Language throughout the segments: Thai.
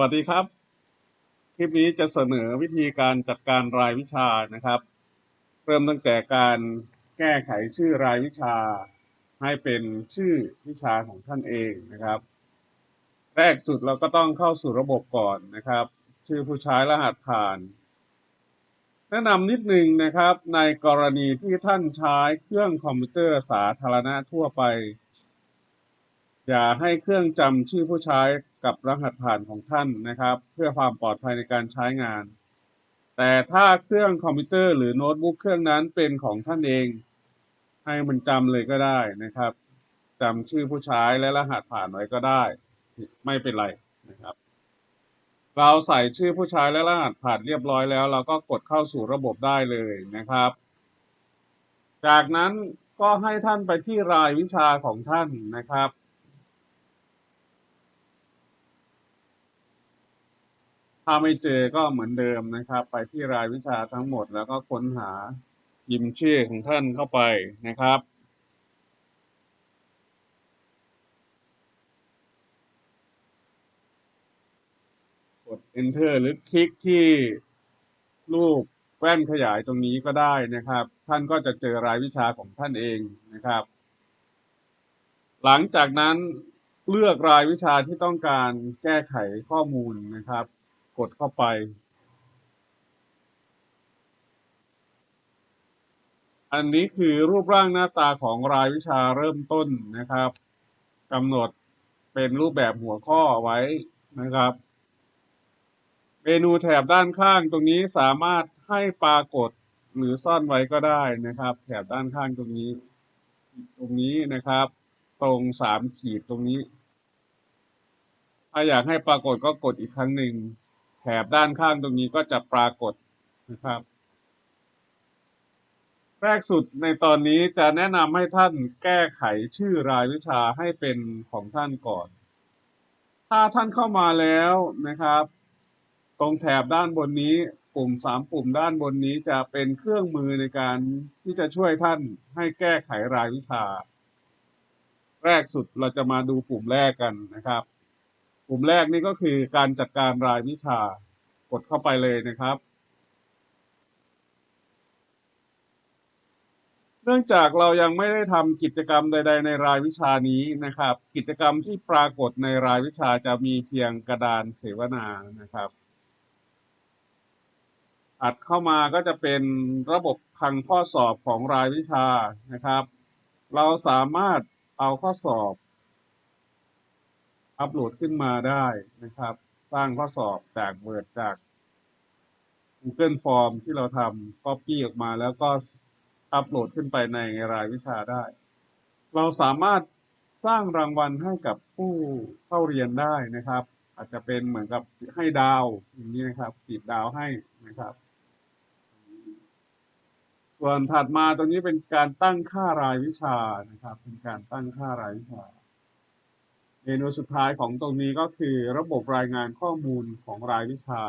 วัสดีครับ คลิปนี้จะเสนอวิธีการจัดการรายวิชานะครับ เริ่มตั้งแต่การแก้ไขชื่อรายวิชา ให้เป็นชื่อวิชาของท่านเองนะครับ แรกสุดเราก็ต้องเข้าสู่ระบบก่อนนะครับ ชื่อผู้ใช้รหัสผ่าน แนะนำนิดนึงนะครับ ในกรณีที่ท่านใช้เครื่องคอมพิวเตอร์สาธารณะทั่วไป อย่าให้เครื่องจำชื่อผู้ใช้ กับรหัสผ่านของท่านนะครับ เพื่อความปลอดภัยในการใช้งาน แต่ถ้าเครื่องคอมพิวเตอร์หรือโน้ตบุ๊กเครื่องนั้นเป็นของท่านเอง ให้มันจำเลยก็ได้นะครับจำชื่อผู้ใช้และรหัสผ่านไว้ก็ได้ ไม่เป็นไรนะครับ เราใส่ชื่อผู้ใช้และรหัสผ่านเรียบร้อยแล้ว เราก็กดเข้าสู่ระบบได้เลยนะครับ จากนั้นก็ให้ท่านไปที่รายวิชาของท่านนะครับ ถ้าไม่เจอก็เหมือนเดิมนะครับ ไปที่รายวิชาทั้งหมด แล้วก็ค้นหายิมชื่อของท่านเข้าไปนะครับ กด enter หรือคลิกที่รูปแว่นขยายตรงนี้ก็ได้นะครับ ท่านก็จะเจอรายวิชาของท่านเองนะครับ หลังจากนั้นเลือกรายวิชาที่ต้องการแก้ไขข้อมูลนะครับ กดเข้าไป อันนี้คือรูปร่างหน้าตาของรายวิชาเริ่มต้นนะครับกำหนดเป็นรูปแบบหัวข้อไว้นะครับ เมนูแถบด้านข้างตรงนี้สามารถให้ปรากฏหรือซ่อนไว้ก็ได้นะครับ แถบด้านข้างตรงนี้ ตรงนี้นะครับ ตรงสามขีดตรงนี้ ถ้าอยากให้ปรากฏก็กดอีกครั้งหนึ่ง ถบด้านข้างตรงนี้ก็จะปรากฏนะครับ แรกสุดในตอนนี้จะแนะนำให้ท่านแก้ไขชื่อรายวิชาให้เป็นของท่านก่อน ถ้าท่านเข้ามาแล้วนะครับ ตรงแถบด้านบนนี้ปุ่มสามปุ่มด้านบนนี้จะเป็นเครื่องมือในการที่จะช่วยท่านให้แก้ไขรายวิชา แรกสุดเราจะมาดูปุ่มแรกกันนะครับ ปุ่มแรกนี่ก็คือการจัดการรายวิชากดเข้าไปเลยนะครับ เนื่องจากเรายังไม่ได้ทำกิจกรรมใด ๆ ในรายวิชานี้นะครับ กิจกรรมที่ปรากฏในรายวิชาจะมีเพียงกระดานเสวนานะครับอัดเข้ามาก็จะเป็นระบบพังข้อสอบของรายวิชานะครับ เราสามารถเอาข้อสอบ อัปโหลดขึ้นมาได้นะครับ สร้างข้อสอบจากเบิดจาก Google Form ที่เราทำ Copy ออกมาแล้วก็อัปโหลดขึ้นไปในรายวิชาได้ เราสามารถสร้างรางวัลให้กับผู้เข้าเรียนได้นะครับ อาจจะเป็นเหมือนกับให้ดาวอย่างนี้นะครับติดดาวให้นะครับ ส่วนถัดมาตรงนี้เป็นการตั้งค่ารายวิชานะครับ เป็นการตั้งค่ารายวิชา เมนูสุดท้ายของตรงนี้ก็คือระบบรายงานข้อมูลของรายวิชา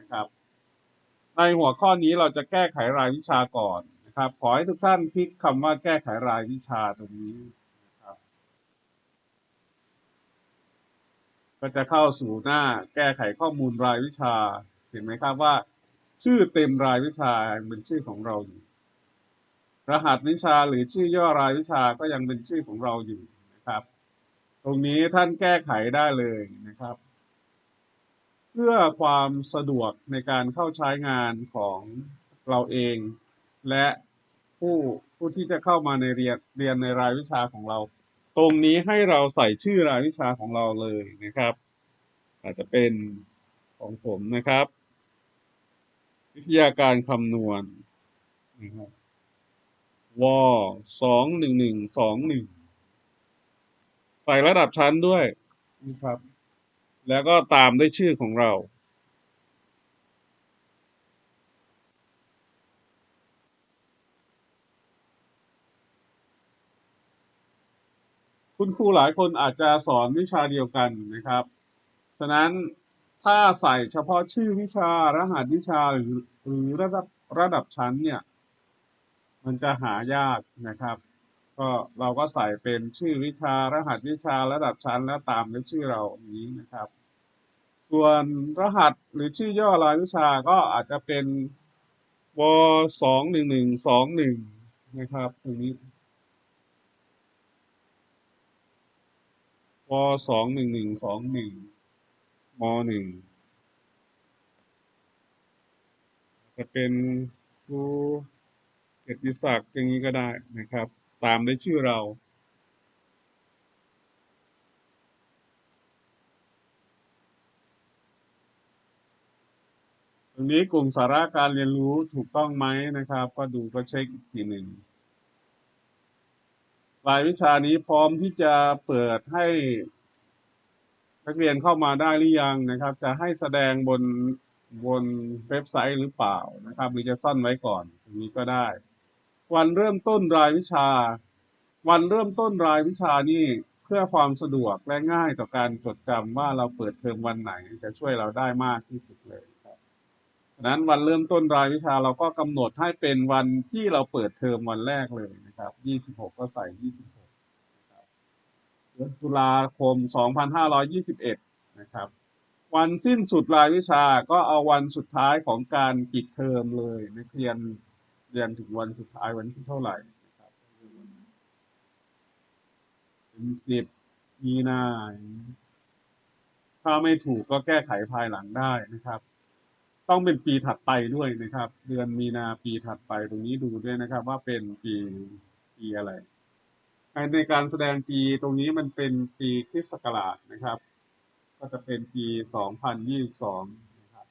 นะครับ ในหัวข้อนี้เราจะแก้ไขรายวิชาก่อนนะครับ ขอให้ทุกท่านคลิกคำว่าแก้ไขรายวิชาตรงนี้นะครับ ก็จะเข้าสู่หน้าแก้ไขข้อมูลรายวิชา เห็นไหมครับว่า ชื่อเต็มรายวิชาเป็นชื่อของเราอยู่รหัสวิชาหรือชื่อย่อรายวิชาก็ยังเป็นชื่อของเราอยู่ ตรงนี้ท่านแก้ไขได้เลยนะครับ เพื่อความสะดวกในการเข้าใช้งานของเราเอง และผู้ผู้ที่จะเข้ามาในเรียนเรียนในรายวิชาของเรา ตรงนี้ให้เราใส่ชื่อรายวิชาของเราเลยนะครับ อาจจะเป็นของผมนะครับ วิทยาการคำนวณนะครับวสองหนึ่งหนึ่งสองหนึ่ง ใส่ระดับชั้นด้วยนะครับ แล้วก็ตามด้วยชื่อของเราคุณครูหลายคนอาจจะสอนวิชาเดียวกันนะครับ ฉะนั้นถ้าใส่เฉพาะชื่อวิชารหัสวิชาหรือหรือระดับระดับชั้นเนี่ย มันจะหายากนะครับ ก็เราก็ใส่เป็นชื่อวิชารหัสวิชาระดับชั้นแล้วตามด้วยชื่อเราอย่างนี้นะครับ ส่วนรหัสหรือชื่อย่อรายวิชาก็อาจจะเป็นวสองหนึ่งหนึ่งสองหนึ่งนะครับตรงนี้วสองหนึ่งหนึ่งสองหนึ่งมหนึ่งจะเป็นครูเกียรติศักดิ์อย่างนี้ก็ได้นะครับ ตามด้วยชื่อเรา ตรงนี้กลุ่มสาระการเรียนรู้ถูกต้องไหมนะครับ ก็ดูก็เช็คอีกทีหนึ่งรายวิชานี้พร้อมที่จะเปิดให้นักเรียนเข้ามาได้หรือยังนะครับ จะให้แสดงบนบนเว็บไซต์หรือเปล่านะครับ หรือจะซ่อนไว้ก่อนตรงนี้ก็ได้ วันเริ่มต้นรายวิชา วันเริ่มต้นรายวิชานี่เพื่อความสะดวกและง่ายต่อการจดจำว่าเราเปิดเทอมวันไหนจะช่วยเราได้มากที่สุดเลยครับฉะนั้นวันเริ่มต้นรายวิชาเราก็กำหนดให้เป็นวันที่เราเปิดเทอมวันแรกเลยนะครับ26 ก็ใส่ 26เดือนตุลาคม 2521 นะครับ วันสิ้นสุดรายวิชาก็เอาวันสุดท้ายของการปิดเทอมเลยนักเรียน เรียนถึงวันสุดท้ายวันที่เท่าไหร่นะครับเป็นสิบมีนาถ้าไม่ถูกก็แก้ไขภายหลังได้นะครับ ต้องเป็นปีถัดไปด้วยนะครับ เดือนมีนาปีถัดไปตรงนี้ดูด้วยนะครับ ว่าเป็นปีปีอะไรในการแสดงปีตรงนี้มันเป็นปีคริสต์ศักราชนะครับ ก็จะเป็นปี 2022 นะครับ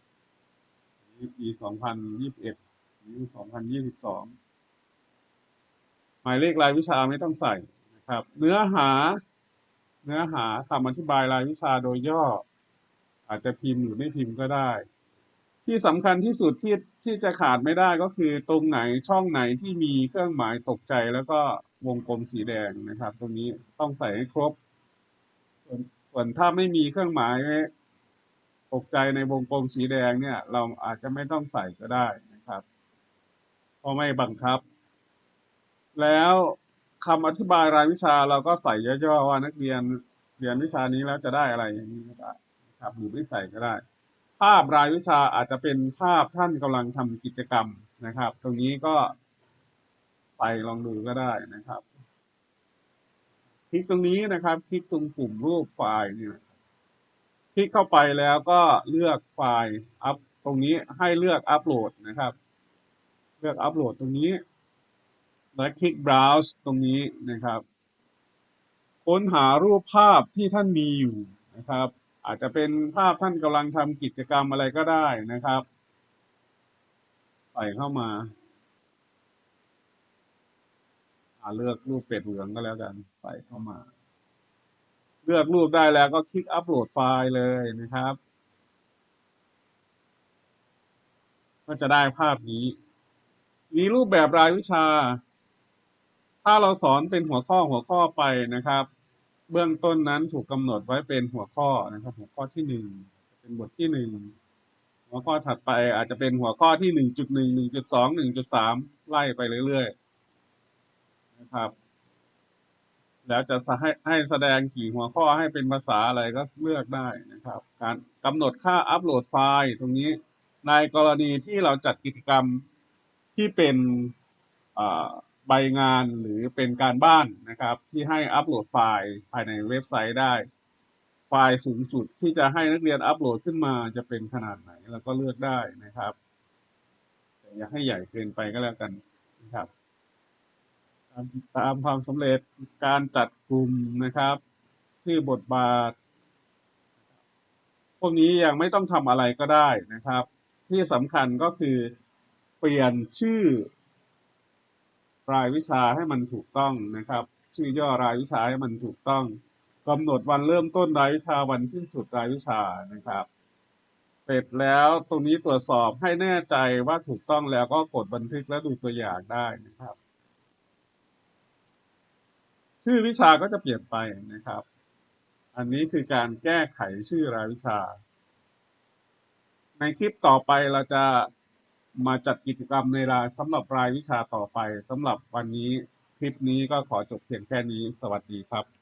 นี่ปี 2021 นี่2022หมายเลขรายวิชาไม่ต้องใส่นะครับ เนื้อหา เนื้อหาคำอธิบายรายวิชาโดยย่อ อาจจะพิมพ์หรือไม่พิมพ์ก็ได้ ที่สำคัญที่สุดที่ที่จะขาดไม่ได้ก็คือตรงไหนช่องไหนที่มีเครื่องหมายตกใจแล้วก็วงกลมสีแดงนะครับ ตรงนี้ต้องใส่ให้ครบ ส่วนส่วนถ้าไม่มีเครื่องหมายตกใจในวงกลมสีแดงเนี่ย เราอาจจะไม่ต้องใส่ก็ได้นะครับ เพราะไม่บังคับ แล้วคำอธิบายรายวิชาเราก็ใส่ย่อๆว่านักเรียนเรียนวิชานี้แล้วจะได้อะไรอย่างนี้ก็ได้ครับหรือไม่ใส่ก็ได้ ภาพรายวิชาอาจจะเป็นภาพท่านกำลังทำกิจกรรมนะครับ ตรงนี้ก็ไปลองดูก็ได้นะครับ คลิกตรงนี้นะครับ คลิกตรงปุ่มรูปไฟล์เนี่ยคลิกเข้าไปแล้วก็เลือกไฟล์อัพตรงนี้ให้เลือกอัปโหลดนะครับ เลือกอัปโหลดตรงนี้แล้วคลิก browse ตรงนี้นะครับ ค้นหารูปภาพที่ท่านมีอยู่นะครับ อาจจะเป็นภาพท่านกำลังทำกิจกรรมอะไรก็ได้นะครับใส่เข้ามาอาเลือกรูปเป็ดเหลืองก็แล้วกันใส่เข้ามา เลือกรูปได้แล้วก็คลิกอัปโหลดไฟล์เลยนะครับ ก็จะได้ภาพนี้ มีรูปแบบรายวิชา ถ้าเราสอนเป็นหัวข้อหัวข้อไปนะครับ เบื้องต้นนั้นถูกกำหนดไว้เป็นหัวข้อนะครับ หัวข้อที่หนึ่งเป็นบทที่หนึ่งหัวข้อถัดไปอาจจะเป็นหัวข้อที่หนึ่งจุดหนึ่งหนึ่งจุดสองหนึ่งจุดสามไล่ไปเรื่อยๆนะครับ แล้วจะให้ให้แสดงกี่หัวข้อให้เป็นภาษาอะไรก็เลือกได้นะครับ การกำหนดค่าอัปโหลดไฟล์ตรงนี้ ในกรณีที่เราจัดกิจกรรม ที่เป็นใบงานหรือเป็นการบ้านนะครับ ที่ให้อัปโหลดไฟล์ภายในเว็บไซต์ได้ ไฟล์สูงสุดที่จะให้นักเรียนอัปโหลดขึ้นมาจะเป็นขนาดไหนเราก็เลือกได้นะครับแต่อย่าให้ใหญ่เกินไปก็แล้วกันนะครับตามตามความสำเร็จการจัดกลุ่มนะครับ ชื่อบทบาท พวกนี้ยังไม่ต้องทำอะไรก็ได้นะครับ ที่สำคัญก็คือ เปลี่ยนชื่อ รายวิชาให้มันถูกต้องนะครับ ชื่อย่อรายวิชาให้มันถูกต้องกำหนดวันเริ่มต้นรายวิชาวันสิ้นสุดรายวิชานะครับ เสร็จแล้วตรงนี้ตรวจสอบให้แน่ใจว่าถูกต้องแล้วก็กดบันทึกและดูตัวอย่างได้นะครับ ชื่อวิชาก็จะเปลี่ยนไปนะครับ อันนี้คือการแก้ไขชื่อรายวิชา ในคลิปต่อไปเราจะ มาจัดกิจกรรมในรายสำหรับรายวิชาต่อไปสำหรับวันนี้ คลิปนี้ก็ขอจบเพียงแค่นี้ สวัสดีครับ